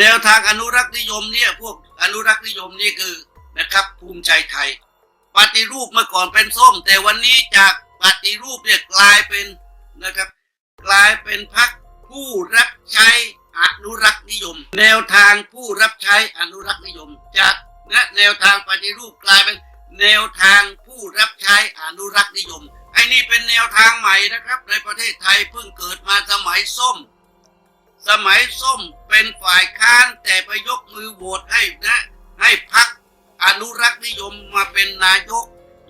แนวทางอนุรักษ์นิยมเนี่ยพวกอนุรักษ์นิยมนี่คือนะครับภูมิใจไทย ปฏิรูปเมื่อก่อนเป็นส้ม แต่วันนี้จากปฏิรูปเนี่ยกลายเป็นนะครับกลายเป็นพรรคผู้รับใช้อนุรักษ์นิยม แนวทางผู้รับใช้อนุรักษ์นิยม จากนะแนวทางปฏิรูปกลายเป็นแนวทางผู้รับใช้อนุรักษ์นิยมไอ้นี่เป็นแนวทางใหม่นะครับ ในประเทศไทยเพิ่งเกิดมาสมัยส้ม สมัยส้มเป็นฝ่ายค้านแต่ไปยกมือโหวตให้นะ ให้พักอนุรักษ์นิยมมาเป็นนายก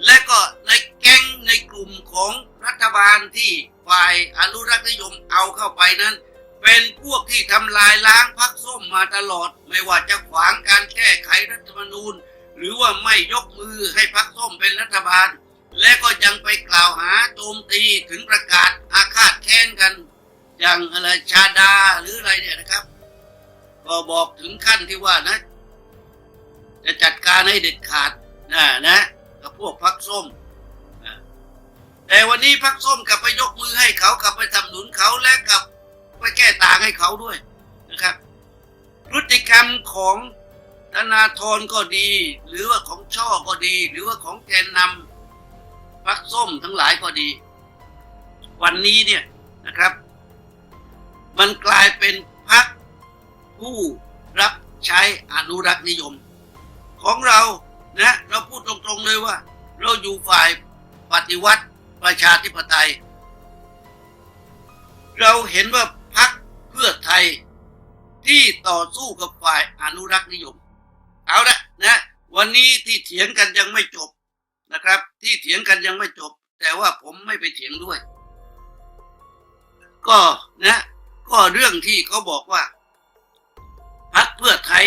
และก็ในแก๊งในกลุ่มของรัฐบาลที่ฝ่ายอนุรักษ์นิยมเอาเข้าไปนั้น เป็นพวกที่ทำลายล้างพักส้มมาตลอด ไม่ว่าจะขวางการแก้ไขรัฐธรรมนูญ หรือว่าไม่ยกมือให้พักส้มเป็นรัฐบาล และก็ยังไปกล่าวหาโจมตีถึงประกาศอาฆาตแค้นกัน อย่างอะไรชาดาหรืออะไรเนี่ยนะครับ ก็บอกถึงขั้นที่ว่านะ จะจัดการให้เด็ดขาดนะนะกับพวกพักส้มแต่วันนี้พักส้มกลับไปยกมือให้เขากลับไปสนับสนุนเขาและกลับไปแก้ต่างให้เขาด้วยนะครับ พฤติกรรมของธนาธรก็ดี หรือว่าของช่อก็ดี หรือว่าของแกนนำพักส้มทั้งหลายก็ดี วันนี้เนี่ยนะครับ มันกลายเป็นพักผู้รับใช้อนุรักษ์นิยม ของเรานะเราพูดตรงๆเลยว่า เราอยู่ฝ่ายปฏิวัติประชาธิปไตย เราเห็นว่าพักเพื่อไทยที่ต่อสู้กับฝ่ายอนุรักษ์นิยม เอาละนะ วันนี้ที่เถียงกันยังไม่จบนะครับ ที่เถียงกันยังไม่จบ แต่ว่าผมไม่ไปเถียงด้วย ก็นะ ก็เรื่องที่เขาบอกว่าพักเพื่อไทย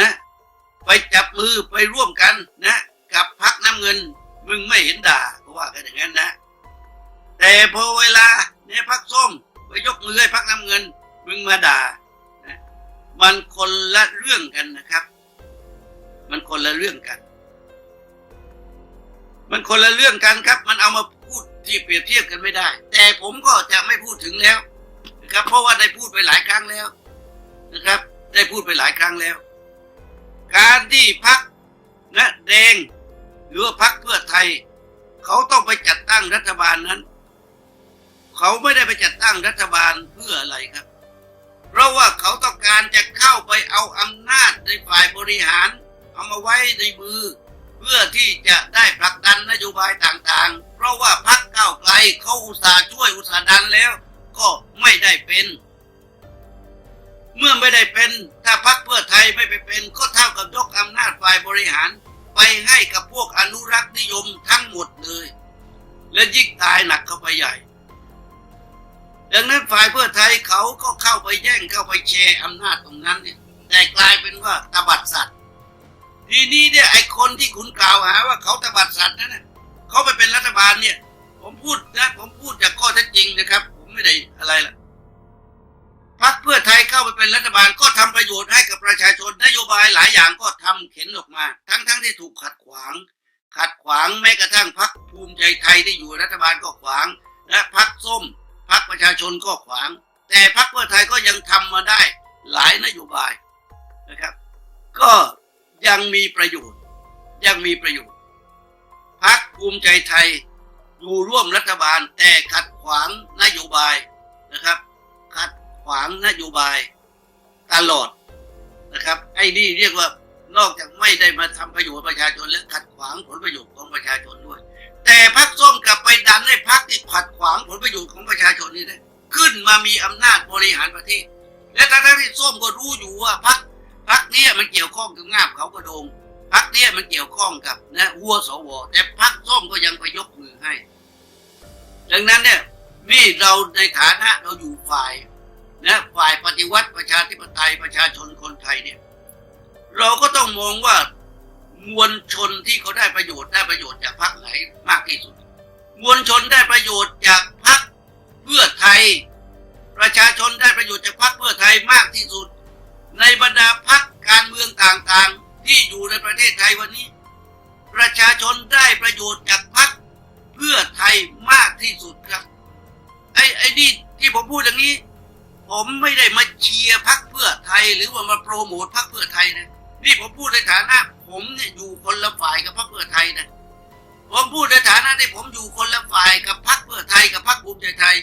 นะ ไปจับมือไปร่วมกันนะ กับพักน้ำเงิน มึงไม่เห็นด่าเขาว่ากันอย่างนั้นนะ แต่พอเวลาเนี่ยพักส้มไปยกมือให้พักน้ำเงิน มึงมาด่านะมันคนละเรื่องกันนะครับ มันคนละเรื่องกัน มันคนละเรื่องกันครับ มันเอามาพูดที่เปรียบเทียบกันไม่ได้ แต่ผมก็จะไม่พูดถึงแล้ว นะครับ เพราะว่าได้พูดไปหลายครั้งแล้วนะครับ ได้พูดไปหลายครั้งแล้ว การที่พักนะแดงหรือว่าพักเพื่อไทย เขาต้องไปจัดตั้งรัฐบาลนั้น เขาไม่ได้ไปจัดตั้งรัฐบาลเพื่ออะไรครับ เพราะว่าเขาต้องการจะเข้าไปเอาอำนาจในฝ่ายบริหาร เอามาไว้ในมือ เพื่อที่จะได้ผลักดันนโยบายต่างๆ เพราะว่าพักเก้าไกลเขาอุตส่าห์ช่วยอุตส่าห์ดันแล้ว ก็ไม่ได้ เป็น เมื่อไม่ได้เป็นถ้าพักเพื่อไทยไม่ไปเป็น ก็เท่ากับยกอำนาจฝ่ายบริหาร ไปให้กับพวกอนุรักษ์นิยมทั้งหมดเลย และยิ่งตายหนักเข้าไปใหญ่ดังนั้นฝ่ายเพื่อไทยเขาก็เข้าไปแย่งเข้าไปแชร์อำนาจตรงนั้นเนี่ยแต่กลายเป็นว่าตบัดสัตว์ ทีนี้เนี่ยไอ้คนที่คุณกล่าวหาว่าเขาตบัดสัตว์นั่นนะเขาไปเป็นรัฐบาลเนี่ย ผมพูดนะ ผมพูดจากข้อเท็จจริงนะครับ ผมไม่ได้อะไรล่ะ พักเพื่อไทยเข้าไปเป็นรัฐบาลก็ทำประโยชน์ให้กับประชาชนนโยบายหลายอย่างก็ทำเข็นออกมา ทั้งๆทที่ถูกขัดขวาง ขัดขวางแม้กระทั่งพักภูมิใจไทยที่อยู่รัฐบาลก็ขวาง และพักส้มพักประชาชนก็ขวาง แต่พักเพื่อไทยก็ยังทำมาได้หลายนโยบายนะครับ ก็ยังมีประโยชน์ ยังมีประโยชน์พักภูมิใจไทยอยู่ร่วมรัฐบาลแต่ขัดขวางนโยบายนะครับ ขวางนโยบายตลอดนะครับ ไอ้นี่เรียกว่านอกจากไม่ได้มาทำประโยชน์ประชาชนและขัดขวางผลประโยชน์ของประชาชนด้วย แต่พักส้มกลับไปดันให้พักที่ขัดขวางผลประโยชน์ของประชาชนนี่นะขึ้นมามีอำนาจบริหารประเทศ และทั้งที่ส้มก็รู้อยู่ว่าพักพักนี้มันเกี่ยวข้องกับงาบเขากระโดงพักนี้มันเกี่ยวข้องกับนะวัวสวแต่พักส้มก็ยังไปยกมือให้ ดังนั้นเนี่ยนี่เราในฐานะเราอยู่ฝ่าย นะฝ่ายปฏิวัติประชาธิปไตยประชาชนคนไทยเนี่ย เราก็ต้องมองว่ามวลชนที่เขาได้ประโยชน์ได้ประโยชน์จากพรรคไหนมากที่สุด มวลชนได้ประโยชน์จากพรรคเพื่อไทย ประชาชนได้ประโยชน์จากพรรคเพื่อไทยมากที่สุด ในบรรดาพรรคการเมืองต่างๆ ที่อยู่ในประเทศไทยวันนี้ ประชาชนได้ประโยชน์จากพรรคเพื่อไทยมากที่สุดครับไอ้ไอ้นี่ที่ผมพูดอย่างนี้ ผมไม่ได้มาเชียร์พักเพื่อไทย หรือว่ามาโปรโมทพักเพื่อไทยนะนี่ผมพูดในฐานะ ผมเนี่ยอยู่คนละฝ่ายกับพักเพื่อไทยนะผมพูดในฐานะที่ผมอยู่คนละฝ่ายกับพักเพื่อไทยกับพักภูมิใจไทย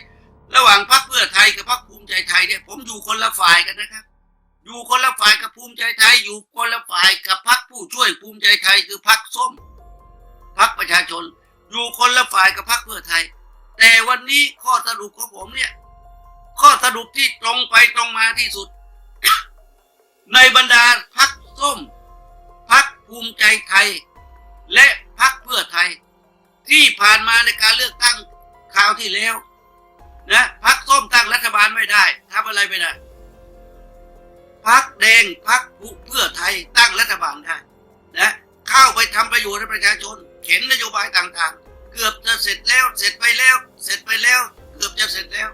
ระหว่างพักเพื่อไทยกับพักภูมิใจไทยเนี่ยผมอยู่คนละฝ่ายกันนะครับ อยู่คนละฝ่ายกับภูมิใจไทย อยู่คนละฝ่ายกับพักผู้ช่วยภูมิใจไทยคือพักส้มพักประชาชน อยู่คนละฝ่ายกับพักเพื่อไทย แต่วันนี้ข้อสรุปของผมเนี่ย ข้อสรุปที่ตรงไปตรงมาที่สุด ในบรรดาพักส้มพักภูมิใจไทย และพักเพื่อไทย ที่ผ่านมาในการเลือกตั้งคราวที่แล้ว นะพักส้มตั้งรัฐบาลไม่ได้ทำอะไรไม่ได้พักแดงพักเพื่อไทยตั้งรัฐบาลได้นะเข้าไปทำประโยชน์ให้ประชาชน เข็นนโยบายต่างๆ เกือบจะเสร็จแล้ว เสร็จไปแล้ว เสร็จไปแล้ว เกือบจะเสร็จแล้ว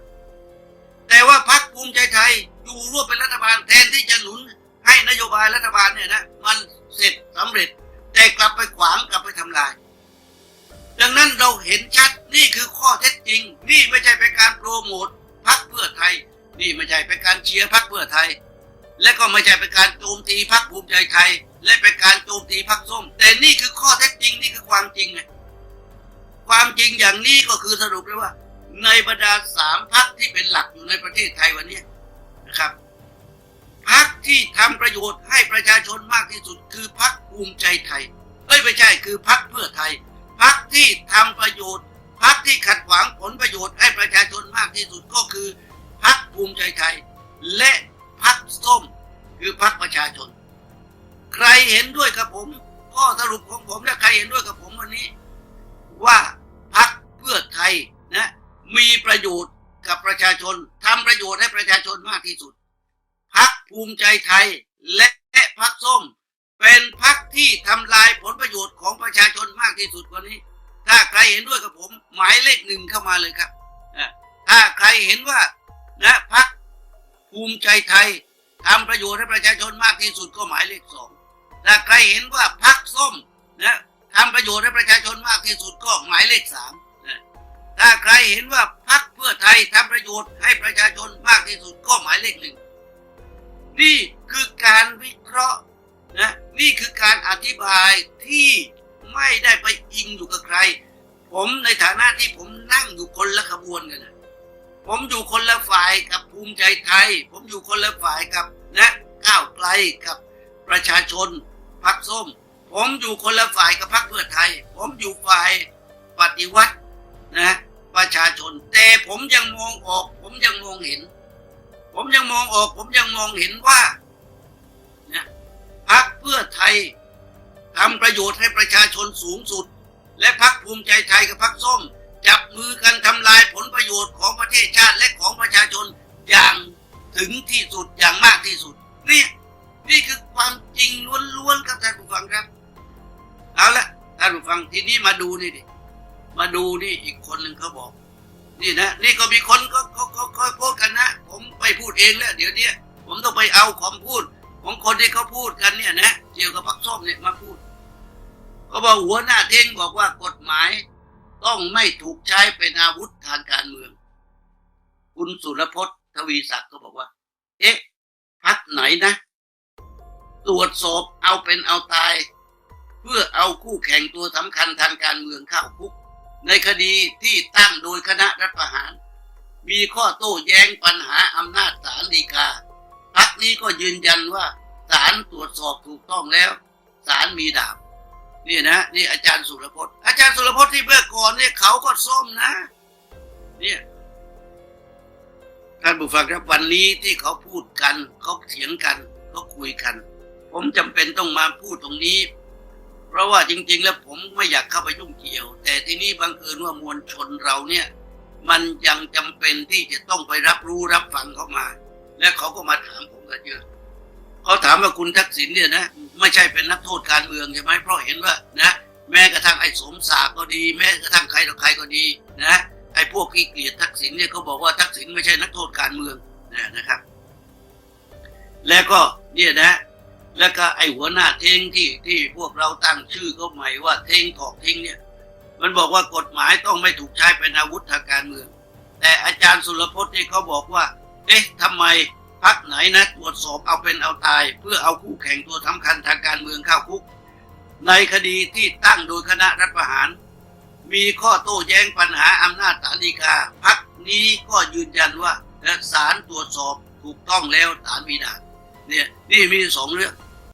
แต่ว่าพักภูมิใจไทยอยู่ร่วมเป็นรัฐบาลแทนที่จะหนุนให้นโยบายรัฐบาลเนี่ยนะมันเสร็จสำเร็จ แต่กลับไปขวางกลับไปทำลาย ดังนั้นเราเห็นชัดนี่คือข้อเท็จจริง นี่ไม่ใช่เป็นการโปรโมทพักเพื่อไทย นี่ไม่ใช่เป็นการเชียร์พักเพื่อไทย และก็ไม่ใช่เป็นการโจมตีพักภูมิใจไทย และเป็นการโจมตีพักส้ม แต่นี่คือข้อเท็จจริงนี่คือความจริงไงความจริงอย่างนี้ก็คือสรุปได้ว่า ในบรรดาสามพักที่เป็นหลักอยู่ในประเทศไทยวันนี้นะครับพักที่ทำประโยชน์ให้ประชาชนมากที่สุด คือพักภูมิใจไทยเอ้ยไม่ใช่คือพักเพื่อไทยพักที่ทำประโยชน์พักที่ขัดขวางผลประโยชน์ให้ประชาชนมากที่สุดก็คือพักภูมิใจไทย และพักส้มคือพักประชาชน ใครเห็นด้วยกับผมข้อสรุปของผมและใครเห็นด้วยกับผมวันนี้ ว่าพักเพื่อไทยนะ มีประโยชน์กับประชาชนทำประโยชน์ให้ประชาชนมากที่สุดพักภูมิใจไทยและพักส้ม เป็นพักที่ทำลายผลประโยชน์ของประชาชนมากที่สุดวันนี้ ถ้าใครเห็นด้วยกับผม หมายเลขหนึ่งเข้ามาเลยครับถ้าใครเห็นว่านะพักภูมิใจไทยทำประโยชน์ให้ประชาชนมากที่สุดก็หมายเลขสองถ้าใครเห็นว่าพักส้มนะทำประโยชน์ให้ประชาชนมากที่สุดก็หมายเลขสามนะถ้าใคร เห็นว่าพักเพื่อไทยทำประโยชน์ให้ประชาชนมากที่สุดก็หมายเลขหนึ่งนี่คือการวิเคราะห์นะนี่คือการอธิบายที่ไม่ได้ไปอิงอยู่กับใคร ผมในฐานะที่ผมนั่งอยู่คนละขบวนกันนะผมอยู่คนละฝ่ายกับภูมิใจไทย ผมอยู่คนละฝ่ายกับนะก้าวไกลกับประชาชนพักส้ม ผมอยู่คนละฝ่ายกับพรรคเพื่อไทย ผมอยู่ฝ่ายปฏิวัตินะ ประชาชน แต่ผมยังมองออก ผมยังมองเห็น ผมยังมองออก ผมยังมองเห็นว่านะพรรคเพื่อไทยทำประโยชน์ให้ประชาชนสูงสุด และพรรคภูมิใจไทยกับพรรคส้ม จับมือกันทำลายผลประโยชน์ของประเทศชาติและของประชาชนอย่างถึงที่สุดอย่างมากที่สุด นี่นี่คือความจริงล้วนๆครับท่านผู้ฟังครับ เอาละท่านผู้ฟังทีนี้มาดูนี่ดิ มาดูนี่อีกคนหนึ่งเขาบอก นี่นะนี่ก็มีคนก็เขาเขาเขาพูดกันนะ ผมไปพูดเองแล้วเดี๋ยวเนี้ยผมต้องไปเอาคำพูด ของคนที่เขาพูดกันเนี่ยนะเกี่ยวกับพักส้มเนี่ยมาพูดเขาบอกหัวหน้าเท่งบอกว่ากฎหมาย ต้องไม่ถูกใช้เป็นอาวุธทางการเมือง คุณสุรพจน์ทวีศักดิ์ก็บอกว่า เอ๊ะพักไหนนะ ตรวจสอบเอาเป็นเอาตาย เพื่อเอาคู่แข่งตัวสำคัญทางการเมืองเข้าคุก ในคดีที่ตั้งโดยคณะรัฐประหาร มีข้อโต้แย้งปัญหาอำนาจศาลฎีกาพักนี้ก็ยืนยันว่าศาลตรวจสอบถูกต้องแล้วศาลมีดาบนี่นะนี่อาจารย์สุรพจน์อาจารย์สุรพจน์ที่เมื่อก่อนเนี่ยเขาก็ส้มนะ เนี่ยท่านผู้ฟังครับวันนี้ที่เขาพูดกันเขาเถียงกันเขาคุยกัน ผมจำเป็นต้องมาพูดตรงนี้ เพราะว่าจริง ๆ แล้วผมไม่อยากเข้าไปยุ่งเกี่ยว แต่ที่นี้บังเอิญว่ามวลชนเราเนี่ย มันยังจำเป็นที่จะต้องไปรับรู้รับฟังเขามา และเขาก็มาถามผมกันเยอะเขาถามว่าคุณทักษิณเนี่ยนะไม่ใช่เป็นนักโทษการเมืองใช่ไหมเพราะเห็นว่านะแม้กระทั่งไอ้สมศากดิ์ก็ดี แม้กระทั่งใครต่อใครก็ดีนะไอ้พวกที่เกียดทักษิณเนี่ยเขาบอกว่าทักษิณไม่ใช่นักโทษการเมืองนะนะครับ แล้วก็เนี่ยนะ แล้วก็ไอหัวหน้าเทงที่ที่พวกเราตั้งชื่อเขาใหม่ว่าเทงถอกเทงเนี่ย มันบอกว่ากฎหมายต้องไม่ถูกใช้เป็นอาวุธทางการเมือง แต่อาจารย์สุรพจน์นี่เขาบอกว่า เอ๊ะทำไมพักไหนนะตรวจสอบเอาเป็นเอาตาย เพื่อเอาคู่แข่งตัวสำคัญทางการเมืองเข้าคุก ในคดีที่ตั้งโดยคณะรัฐประหาร มีข้อโต้แย้งปัญหาอำนาจศาลฎีกาพักนี้ก็ยืนยันว่าศาลตรวจสอบถูกต้องแล้วศาลมีด่า นเนี่ยนี่มีสองเรื่อง